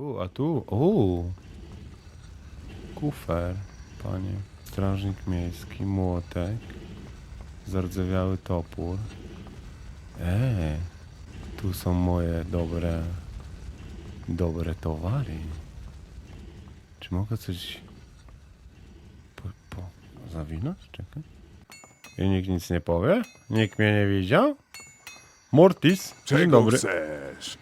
U, a tu, u. Kufer, panie. Strażnik miejski, młotek. Zardzewiały topór. Eee, tu są moje dobre, dobre towary. Czy mogę coś po, po zawinąć? Czekaj. I nikt nic nie powie? Nikt mnie nie widział? Mortis, dzień Czego dobry. chcesz?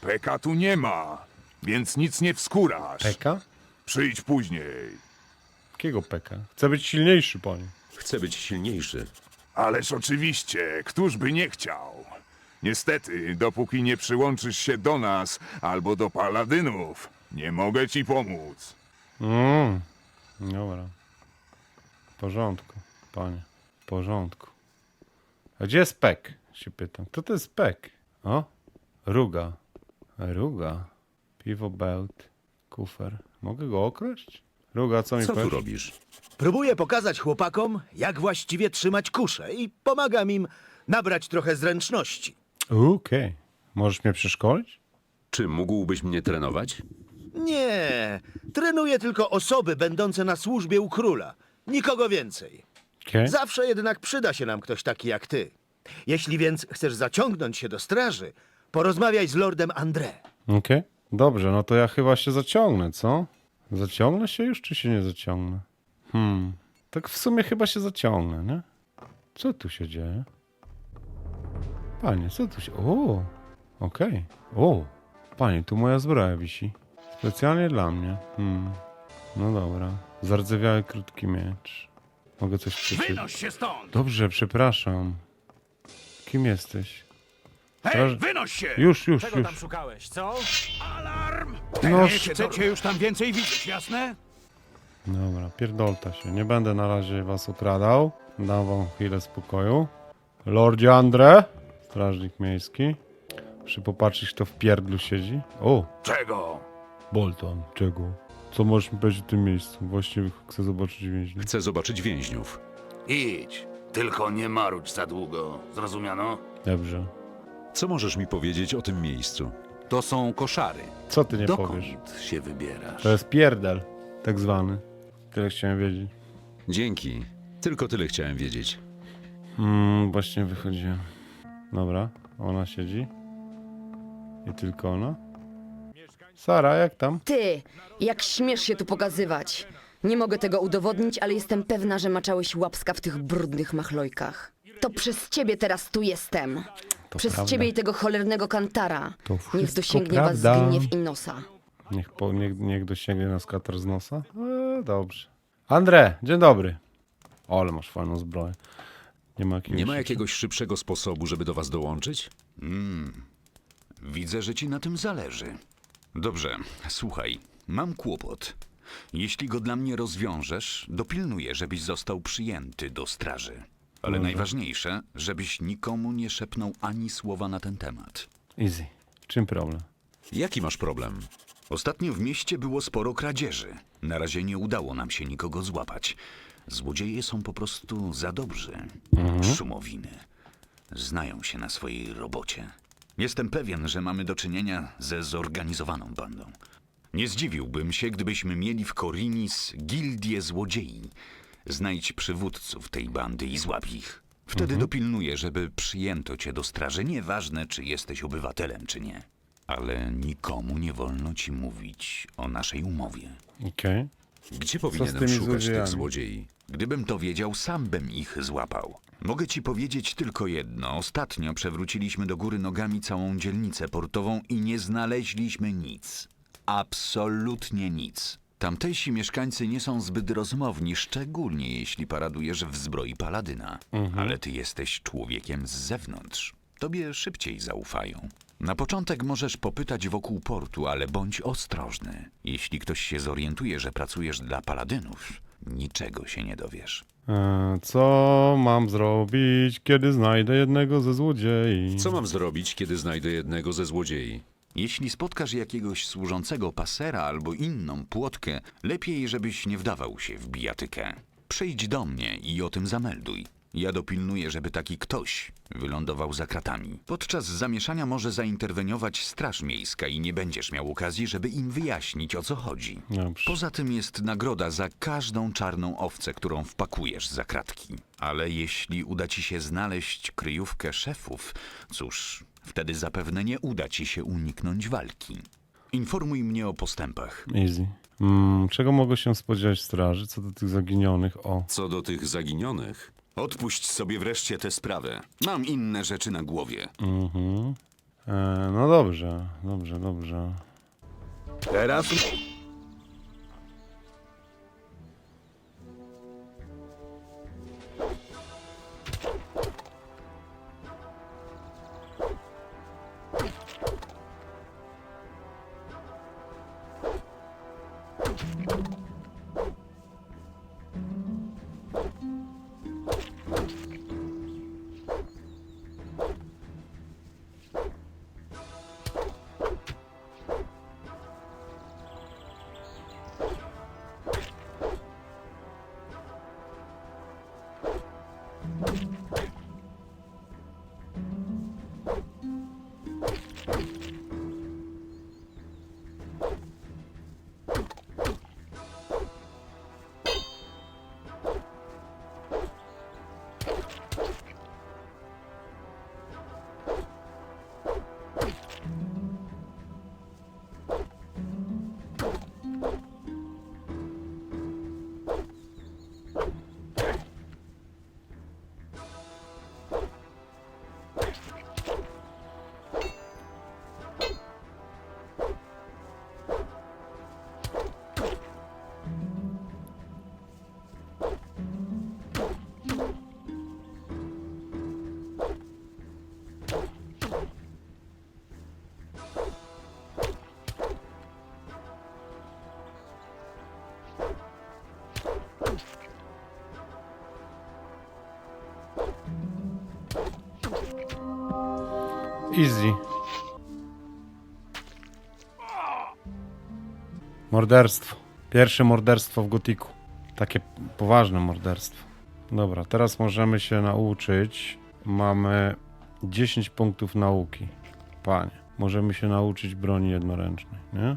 Peka tu nie ma, więc nic nie wskórasz. Peka? Przyjdź później. Jakiego peka? Chcę być silniejszy, panie. Chcę być silniejszy. Ależ oczywiście, któż by nie chciał? Niestety, dopóki nie przyłączysz się do nas albo do paladynów, nie mogę ci pomóc. Mm. Dobra. W porządku, panie. W porządku. A gdzie jest pek? Się pytam. Kto to jest pek? O? Ruga. Ruga. Piwo bełt. Kufer. Mogę go okraść? Ruga, co mi Co tu powiesz? robisz? Próbuję pokazać chłopakom, jak właściwie trzymać kuszę i pomagam im nabrać trochę zręczności. Okej. Możesz mnie przeszkolić? Czy mógłbyś mnie trenować? Nie, trenuję tylko osoby będące na służbie u króla. Nikogo więcej. Okej. Zawsze jednak przyda się nam ktoś taki jak ty. Jeśli więc chcesz zaciągnąć się do straży, porozmawiaj z lordem André. Okej. Dobrze, no to ja chyba się zaciągnę, co? Zaciągnę się już, czy się nie zaciągnę? Hmm. Tak w sumie chyba się zaciągnę, nie? Co tu się dzieje? Panie, co tu się... O! Okej. O! Panie, tu moja zbroja wisi. Specjalnie dla mnie. Hmm. No dobra. Zardzewiały krótki miecz. Mogę coś przeczytać? Wynoś się stąd! Dobrze, przepraszam. Kim jesteś? Hej, Straż- wynoś się! Już, już, Czego już. tam szukałeś, co? Alarm! No, Nie chcecie już tam więcej widzieć, jasne? Dobra, pierdolta się. Nie będę na razie was okradał. Dam wam chwilę spokoju. Lordzie Andre, strażnik miejski. Muszę popatrzeć, kto w pierdlu siedzi. O, Czego? Bolton, czego? Co możesz mi powiedzieć o tym miejscu? Właściwie chcę zobaczyć więźniów. Chcę zobaczyć więźniów. Idź, tylko nie marudź za długo, zrozumiano? Dobrze. Co możesz mi powiedzieć o tym miejscu? To są koszary. Co ty nie Dokąd powiesz? się wybierasz? To jest pierdel, tak zwany. Tyle chciałem wiedzieć. Dzięki. Tylko tyle chciałem wiedzieć. Mm, właśnie wychodziłem. Dobra, ona siedzi. I tylko ona. Sara, jak tam? Ty, jak śmiesz się tu pokazywać? Nie mogę tego udowodnić, ale jestem pewna, że maczałeś łapska w tych brudnych machlojkach. To przez ciebie teraz tu jestem. To przez prawda. ciebie i tego cholernego kantara. To Niech wszystko dosięgnie prawda. was gniew i nosa. Niech, po, niech, niech dosięgnie nas katar z nosa? E, dobrze. André, dzień dobry. O, ale masz fajną zbroję. Nie ma jakiegoś... Nie ma jakiegoś szybszego sposobu, żeby do was dołączyć? Widzę, że ci na tym zależy. Dobrze, słuchaj, mam kłopot. Jeśli go dla mnie rozwiążesz, dopilnuję, żebyś został przyjęty do straży. Ale najważniejsze, żebyś nikomu nie szepnął ani słowa na ten temat. Easy. Czym problem? Jaki masz problem? Ostatnio w mieście było sporo kradzieży. Na razie nie udało nam się nikogo złapać. Złodzieje są po prostu za dobrzy. Szumowiny. Znają się na swojej robocie. Jestem pewien, że mamy do czynienia ze zorganizowaną bandą. Nie zdziwiłbym się, gdybyśmy mieli w Korinis gildię złodziei. Znajdź przywódców tej bandy i złap ich. Wtedy dopilnuję, żeby przyjęto cię do straży, nieważne czy jesteś obywatelem, czy nie. Ale nikomu nie wolno ci mówić o naszej umowie. Okej. Gdzie powinienem tymi szukać złodziejami? tych złodziei? Gdybym to wiedział, sam bym ich złapał. Mogę ci powiedzieć tylko jedno. Ostatnio przewróciliśmy do góry nogami całą dzielnicę portową i nie znaleźliśmy nic. Absolutnie nic. Tamtejsi mieszkańcy nie są zbyt rozmowni, szczególnie jeśli paradujesz w zbroi paladyna. Ale ty jesteś człowiekiem z zewnątrz. Tobie szybciej zaufają. Na początek możesz popytać wokół portu, ale bądź ostrożny. Jeśli ktoś się zorientuje, że pracujesz dla paladynów, niczego się nie dowiesz. E, Co mam zrobić, kiedy znajdę jednego ze złodziei? Co mam zrobić, kiedy znajdę jednego ze złodziei? Jeśli spotkasz jakiegoś służącego pasera albo inną płotkę, lepiej, żebyś nie wdawał się w bijatykę. Przyjdź do mnie i o tym zamelduj. Ja dopilnuję, żeby taki ktoś wylądował za kratami. Podczas zamieszania może zainterweniować Straż Miejska i nie będziesz miał okazji, żeby im wyjaśnić, o co chodzi. Dobrze. Poza tym jest nagroda za każdą czarną owcę, którą wpakujesz za kratki. Ale jeśli uda ci się znaleźć kryjówkę szefów, cóż, wtedy zapewne nie uda ci się uniknąć walki. Informuj mnie o postępach. Easy. Mm, czego mogę się spodziewać straży co do tych zaginionych? O, Co do tych zaginionych, Odpuść sobie wreszcie tę sprawę. Mam inne rzeczy na głowie. mhm. E, no dobrze, dobrze, dobrze. Teraz Easy. Morderstwo. Pierwsze morderstwo w Gotiku. Takie poważne morderstwo. Dobra, teraz możemy się nauczyć. Mamy 10 punktów nauki. Panie, możemy się nauczyć broni jednoręcznej, nie?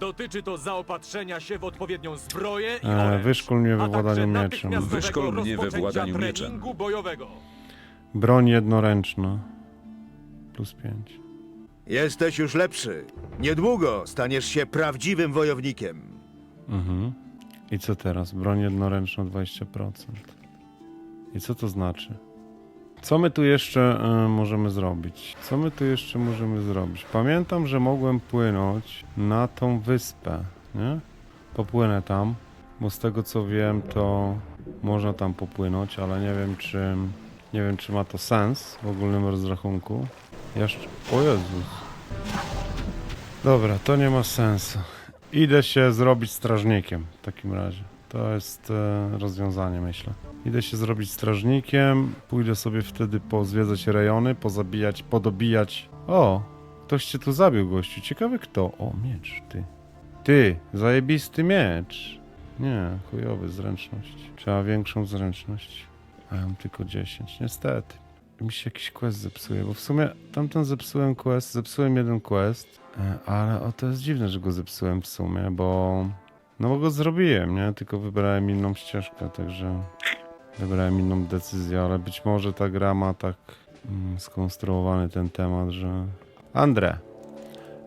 Dotyczy to zaopatrzenia się w odpowiednią zbroję i E, oręż, wyszkol mnie we a także władaniu mieczem. natychmiastowego Wyszkol mnie we rozpoczęcia władaniu treningu mieczem. bojowego. Broń jednoręczna. Plus 5. jesteś już lepszy. Niedługo staniesz się prawdziwym wojownikiem. Mhm. I co teraz? Broń jednoręczna 20%. I co to znaczy? Co my tu jeszcze y, możemy zrobić? Co my tu jeszcze możemy zrobić? Pamiętam, że mogłem płynąć na tą wyspę, nie? Popłynę tam, bo z tego co wiem, to można tam popłynąć, ale nie wiem czy nie wiem czy ma to sens w ogólnym rozrachunku. Jeszcze... O Jezus. Dobra, to nie ma sensu. Idę się zrobić strażnikiem w takim razie. To jest e, rozwiązanie, myślę. Idę się zrobić strażnikiem, pójdę sobie wtedy pozwiedzać rejony, pozabijać, podobijać. O, ktoś cię tu zabił, gościu. Ciekawy kto. O, miecz, ty. Ty, zajebisty miecz. Nie, chujowy zręczność. Trzeba większą zręczność. A ja mam tylko 10, niestety. Mi się jakiś quest zepsuje, bo w sumie tamten zepsułem quest, zepsułem jeden quest, e, ale o to jest dziwne, że go zepsułem w sumie, bo no bo go zrobiłem, nie? Tylko wybrałem inną ścieżkę, także wybrałem inną decyzję, ale być może ta gra ma tak mm, skonstruowany ten temat, że... Andre,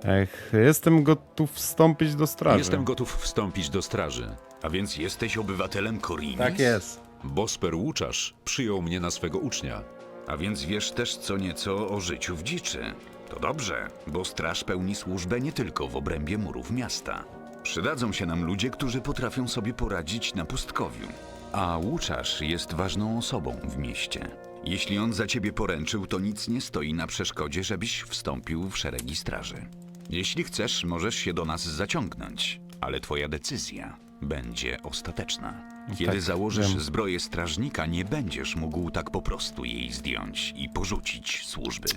ech, jestem gotów wstąpić do straży. jestem gotów wstąpić do straży. A więc jesteś obywatelem Korinis? Tak jest. Bosper Łuczarz przyjął mnie na swego ucznia. A więc wiesz też co nieco o życiu w dziczy. To dobrze, bo straż pełni służbę nie tylko w obrębie murów miasta. Przydadzą się nam ludzie, którzy potrafią sobie poradzić na pustkowiu. A łuczarz jest ważną osobą w mieście. Jeśli on za ciebie poręczył, to nic nie stoi na przeszkodzie, żebyś wstąpił w szeregi straży. Jeśli chcesz, możesz się do nas zaciągnąć, ale twoja decyzja będzie ostateczna. Kiedy tak, założysz wiem. zbroję strażnika, nie będziesz mógł tak po prostu jej zdjąć i porzucić służby.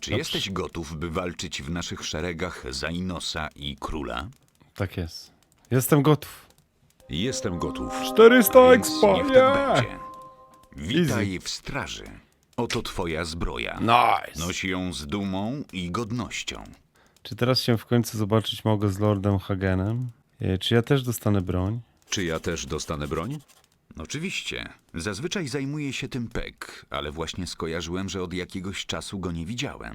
Czy Dobrze. jesteś gotów, by walczyć w naszych szeregach za Inosa i króla? Tak jest. Jestem gotów. Jestem gotów. 400 Więc expa, niech nie! tak będzie. Witaj w straży. Oto twoja zbroja. Nice. Nosi ją z dumą i godnością. Czy teraz się w końcu zobaczyć mogę z Lordem Hagenem? E, Czy ja też dostanę broń? Czy ja też dostanę broń? Oczywiście. Zazwyczaj zajmuje się tym Pek, ale właśnie skojarzyłem, że od jakiegoś czasu go nie widziałem.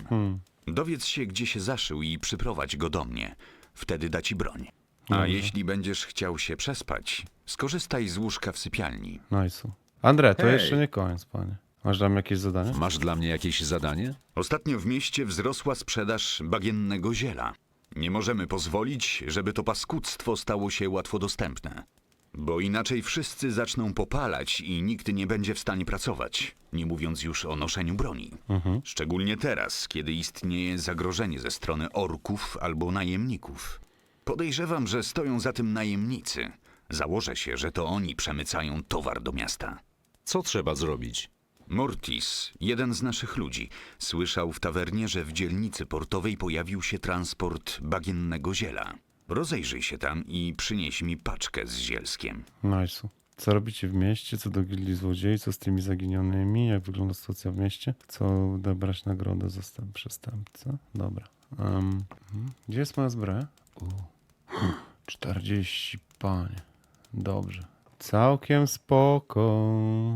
Dowiedz się, gdzie się zaszył i przyprowadź go do mnie. Wtedy da ci broń. A jeśli będziesz chciał się przespać, skorzystaj z łóżka w sypialni. Nice. Andre, to Hej. jeszcze nie koniec, panie. Masz dla mnie jakieś zadanie? Masz dla mnie jakieś zadanie? Ostatnio w mieście wzrosła sprzedaż bagiennego ziela. Nie możemy pozwolić, żeby to paskudztwo stało się łatwo dostępne. Bo inaczej wszyscy zaczną popalać i nikt nie będzie w stanie pracować, nie mówiąc już o noszeniu broni. Szczególnie teraz, kiedy istnieje zagrożenie ze strony orków albo najemników. Podejrzewam, że stoją za tym najemnicy. Założę się, że to oni przemycają towar do miasta. Co trzeba zrobić? Mortis, jeden z naszych ludzi, słyszał w tawernie, że w dzielnicy portowej pojawił się transport bagiennego ziela. Rozejrzyj się tam i przynieś mi paczkę z zielskiem. Nice. Co robicie w mieście? Co do gildii złodziei? Co z tymi zaginionymi? Jak wygląda sytuacja w mieście? Chcą odebrać nagrodę za przestępcę? Dobra. Um, gdzie jest moja zbroja? U. 40, panie. Dobrze. Całkiem spoko.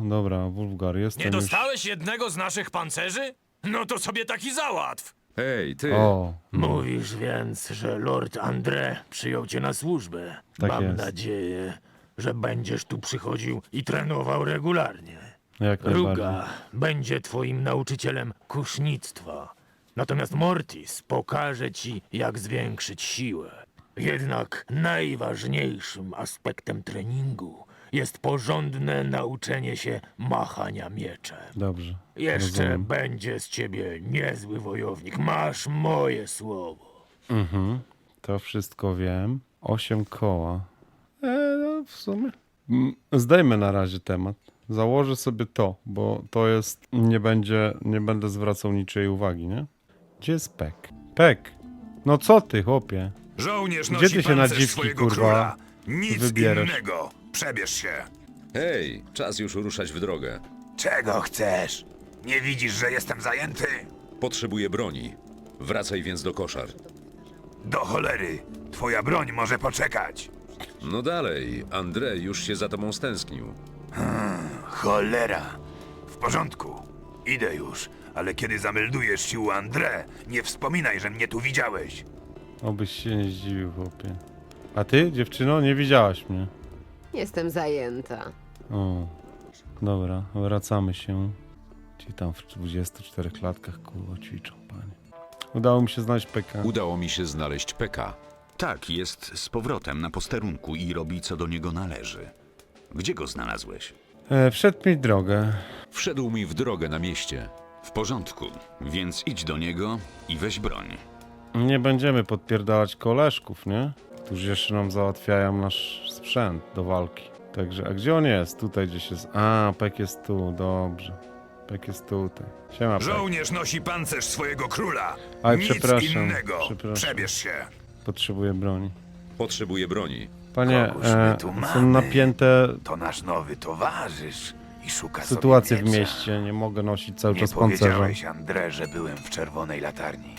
Dobra, Wulfgar, jestem Nie już... dostałeś jednego z naszych pancerzy? No to sobie taki załatw. Hej, ty! O, Mówisz więc, że Lord André przyjął cię na służbę. Tak Mam jest. nadzieję, że będziesz tu przychodził i trenował regularnie. jak najbardziej. Ruga będzie twoim nauczycielem kusznictwa. Natomiast Mortis pokaże ci, jak zwiększyć siłę. Jednak najważniejszym aspektem treningu jest porządne nauczenie się machania mieczem. Dobrze. Jeszcze rozumiem. będzie z ciebie niezły wojownik. Masz moje słowo. To wszystko wiem. Osiem koła. E, no w sumie. Zdejmę na razie temat. Założę sobie to, bo to jest. Nie będzie. Nie będę zwracał niczyjej uwagi, nie? Gdzie jest Pek? Pek! No co ty, chłopie? Żołnierz Gdzie ty się na dziwki, swojego kurwa, króla. Nic wybierasz? innego. Przebierz się. Hej, czas już ruszać w drogę. Czego chcesz? Nie widzisz, że jestem zajęty? Potrzebuję broni. Wracaj więc do koszar. Do cholery. Twoja broń może poczekać. No dalej, Andrzej już się za tobą stęsknił. Cholera. W porządku. Idę już. Ale kiedy zameldujesz się u André, nie wspominaj, że mnie tu widziałeś. Obyś się nie zdziwił, chłopie. A ty, dziewczyno, nie widziałaś mnie. Jestem zajęta. O. Dobra, wracamy się. Ci tam w 24 klatkach, kurwa, ćwiczą, panie. Udało mi się znaleźć Peka. Udało mi się znaleźć Peka. Tak, jest z powrotem na posterunku i robi co do niego należy. Gdzie go znalazłeś? E, wszedł mi w drogę. Wszedł mi w drogę na mieście. W porządku, więc idź do niego i weź broń. Nie będziemy podpierdalać koleżków, nie? Którzy jeszcze nam załatwiają nasz sprzęt do walki. Także, a gdzie on jest? Tutaj gdzieś jest. A, Pek jest tu, dobrze. Pek jest tutaj. Siema, Pek. Żołnierz nosi pancerz swojego króla. Aj, Nic przepraszam, innego. przepraszam. Przebierz się. Potrzebuję broni. Potrzebuję broni. Panie, Kogoż my e, tu są mamy? napięte To nasz nowy towarzysz i szuka sytuacje w mieście. Nie mogę nosić cały Nie czas pancerza. powiedziałeś, André, że byłem w czerwonej latarni.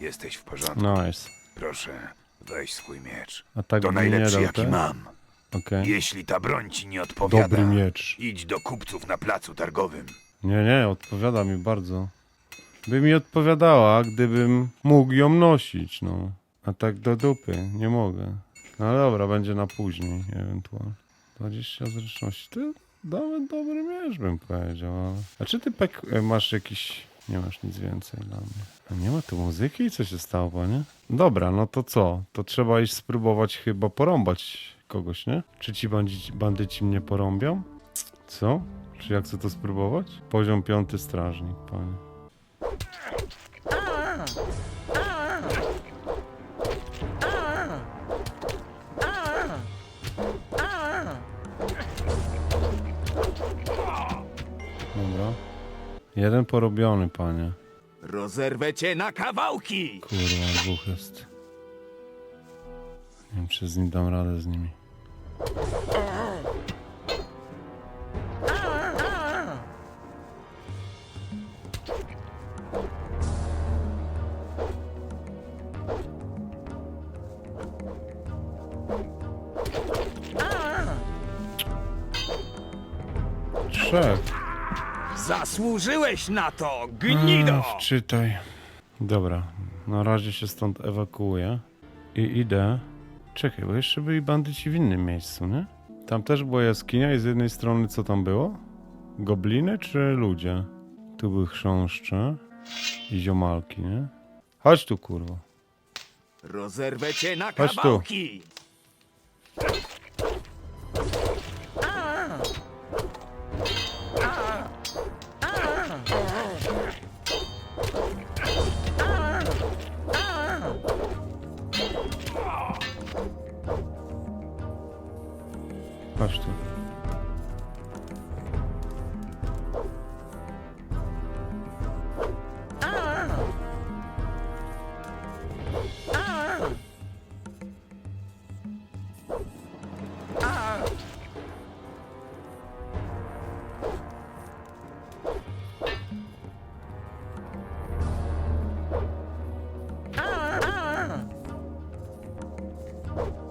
Jesteś w porządku. Nice. Proszę, weź swój miecz. A tak To by mi nie najlepszy, dał, jaki tak? mam. Okej. Jeśli ta broń ci nie odpowiada, Dobry miecz. idź do kupców na placu targowym. Nie, nie, odpowiada mi bardzo. By mi odpowiadała, gdybym mógł ją nosić, no. A tak do dupy, nie mogę. No ale dobra, będzie na później, ewentualnie. 20 zręczności, to nawet dobry miecz bym powiedział, ale... A czy ty, Pek, masz jakiś... Nie masz nic więcej dla mnie. A nie ma tu muzyki? Co się stało, panie? Dobra, no to co? To trzeba iść spróbować chyba porąbać kogoś, nie? Czy ci bandyci, bandyci mnie porąbią? Co? Czy ja chcę to spróbować? Poziom piąty strażnik, panie. Jeden porobiony, panie. Rozerwę cię na kawałki! Kurwa, dwóch jest. Nie wiem, czy z nim dam radę z nimi. Trzech. Zasłużyłeś na to, Ech, Czytaj. Dobra, na razie się stąd ewakuuję i idę. Czekaj, bo jeszcze byli bandyci w innym miejscu, nie? Tam też była jaskinia i z jednej strony co tam było? Gobliny czy ludzie? Tu były chrząszcze i ziomalki, nie? Chodź tu, kurwa. Rozerwę cię na Chodź tu. kawałki! you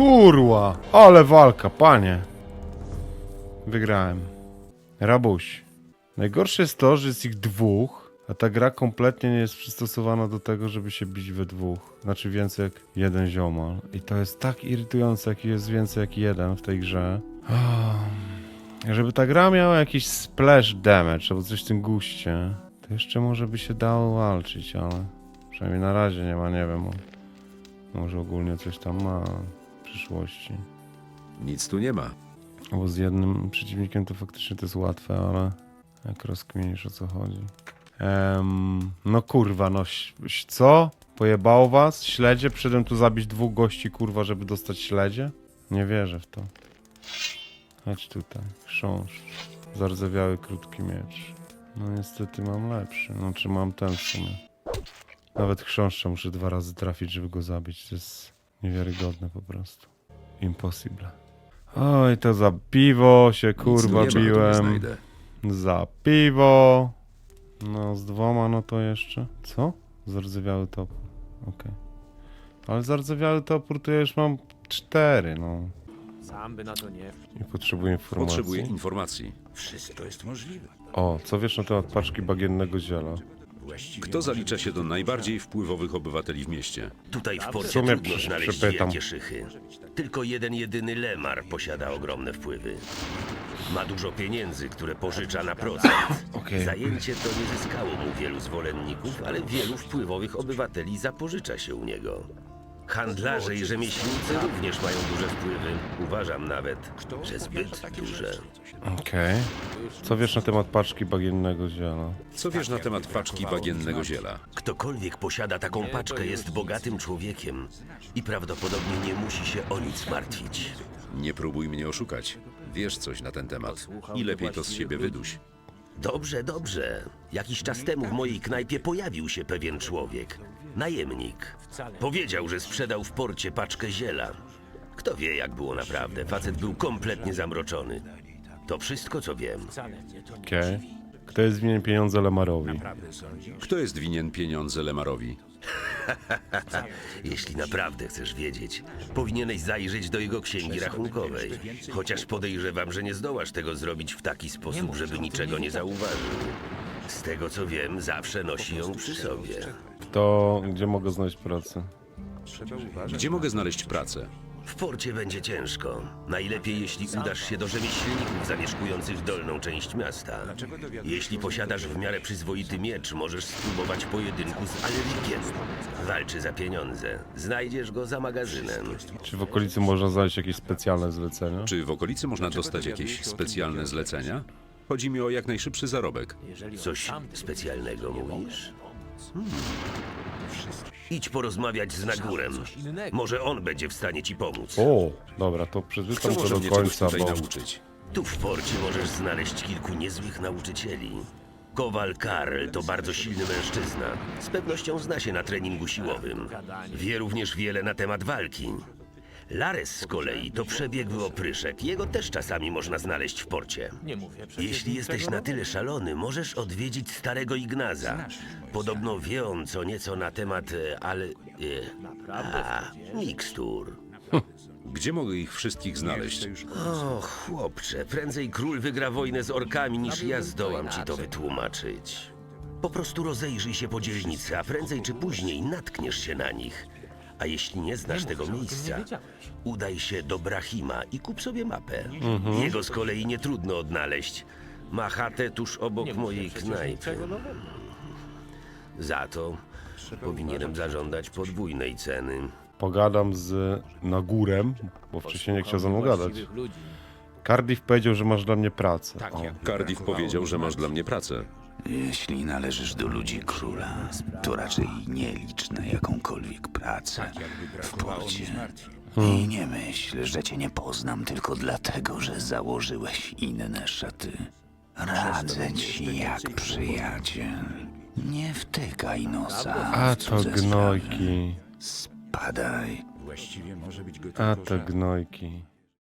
Kurwa, ale walka, panie. Wygrałem. Rabuś. Najgorsze jest to, że jest ich dwóch, a ta gra kompletnie nie jest przystosowana do tego, żeby się bić we dwóch. Znaczy więcej jak jeden ziomal. I to jest tak irytujące, jak jest więcej jak jeden w tej grze. Żeby ta gra miała jakiś splash damage albo coś w tym guście, to jeszcze może by się dało walczyć, ale przynajmniej na razie nie ma, nie wiem. Może ogólnie coś tam ma przyszłości. Nic tu nie ma. Bo z jednym przeciwnikiem to faktycznie to jest łatwe, ale jak rozkminisz o co chodzi. Em, no kurwa, no co? Pojebało was? Śledzie? Przyszedłem tu zabić dwóch gości, kurwa, żeby dostać śledzie? Nie wierzę w to. Chodź tutaj, chrząszcz. Zardzewiały krótki miecz. No niestety mam lepszy. No czy mam ten w sumie. Nawet chrząszcza muszę dwa razy trafić, żeby go zabić. To jest niewiarygodne po prostu. Impossible. Oj, to za piwo się Nic kurwa nie ma, tu nie biłem. znajdę. Za piwo. No, z dwoma, no to jeszcze. Co? Zardzewiały topór. Okej. Ale zardzewiały topór to ja już mam cztery, no. Sam by na to nie I potrzebuję informacji. Potrzebuję informacji. Wszystko jest możliwe. O, co wiesz na temat paczki bagiennego ziela? Kto zalicza się do najbardziej wpływowych obywateli w mieście? Tutaj w W porcie sumie trudno przy- znaleźć wielkie szychy. Tylko jeden jedyny Lemar posiada ogromne wpływy. Ma dużo pieniędzy, które pożycza na procent. Okej. Zajęcie to nie zyskało mu wielu zwolenników, ale wielu wpływowych obywateli zapożycza się u niego. Handlarze i rzemieślnicy również mają duże wpływy. Uważam nawet, że zbyt duże. Okej. Co wiesz na temat paczki bagiennego ziela? Co wiesz na temat paczki bagiennego ziela? Ktokolwiek posiada taką paczkę jest bogatym człowiekiem i prawdopodobnie nie musi się o nic martwić. Nie próbuj mnie oszukać. Wiesz coś na ten temat. I lepiej to z siebie wyduś. Dobrze, dobrze. Jakiś czas temu w mojej knajpie pojawił się pewien człowiek. Najemnik. Powiedział, że sprzedał w porcie paczkę ziela. Kto wie, jak było naprawdę. Facet był kompletnie zamroczony. To wszystko, co wiem. Okej. Kto jest winien pieniądze Lemarowi? Kto jest winien pieniądze Lemarowi? Jeśli naprawdę chcesz wiedzieć, powinieneś zajrzeć do jego księgi rachunkowej. Chociaż podejrzewam, że nie zdołasz tego zrobić w taki sposób, żeby niczego nie zauważył. Z tego co wiem, zawsze nosi ją przy sobie. To gdzie mogę znaleźć pracę? Gdzie mogę znaleźć pracę? W porcie będzie ciężko. Najlepiej, jeśli udasz się do rzemieślników zamieszkujących dolną część miasta. Jeśli posiadasz w miarę przyzwoity miecz, możesz spróbować pojedynku z Alrikiem. Walczy za pieniądze. Znajdziesz go za magazynem. Czy w okolicy można znaleźć jakieś specjalne zlecenia? Czy w okolicy można dostać jakieś specjalne zlecenia? Chodzi mi o jak najszybszy zarobek. Coś specjalnego mówisz? Hmm. Idź porozmawiać z Nagurem. Może on będzie w stanie ci pomóc. O, dobra, to przeczytam to do końca, bo... nauczyć? Tu w porcie możesz znaleźć kilku niezłych nauczycieli. Kowal Karl to bardzo silny mężczyzna. Z pewnością zna się na treningu siłowym. Wie również wiele na temat walki. Lares z kolei to przebiegły opryszek. Jego też czasami można znaleźć w porcie. Jeśli jesteś na tyle szalony, możesz odwiedzić starego Ignaza. Podobno wie on co nieco na temat, e, ale... E, a, mikstur. Gdzie mogę ich wszystkich znaleźć? O, chłopcze, prędzej król wygra wojnę z orkami, niż ja zdołam ci to wytłumaczyć. Po prostu rozejrzyj się po dzielnicy, a prędzej czy później natkniesz się na nich. A jeśli nie znasz tego miejsca, udaj się do Brahima i kup sobie mapę. Jego z kolei nie trudno odnaleźć. Ma chatę tuż obok mojej knajpy. Za to powinienem zażądać podwójnej ceny. Pogadam z Nagurem, bo wcześniej nie chciał ze mną gadać. Cardiff powiedział, że masz dla mnie pracę. O, Cardiff powiedział, że masz dla mnie pracę. Jeśli należysz do ludzi króla, to raczej nie licz na jakąkolwiek pracę w porcie. I nie myśl, że cię nie poznam tylko dlatego, że założyłeś inne szaty. Radzę ci jak przyjaciel. Nie wtykaj nosa A w to cudze sprawy. gnojki. Spadaj. A to gnojki.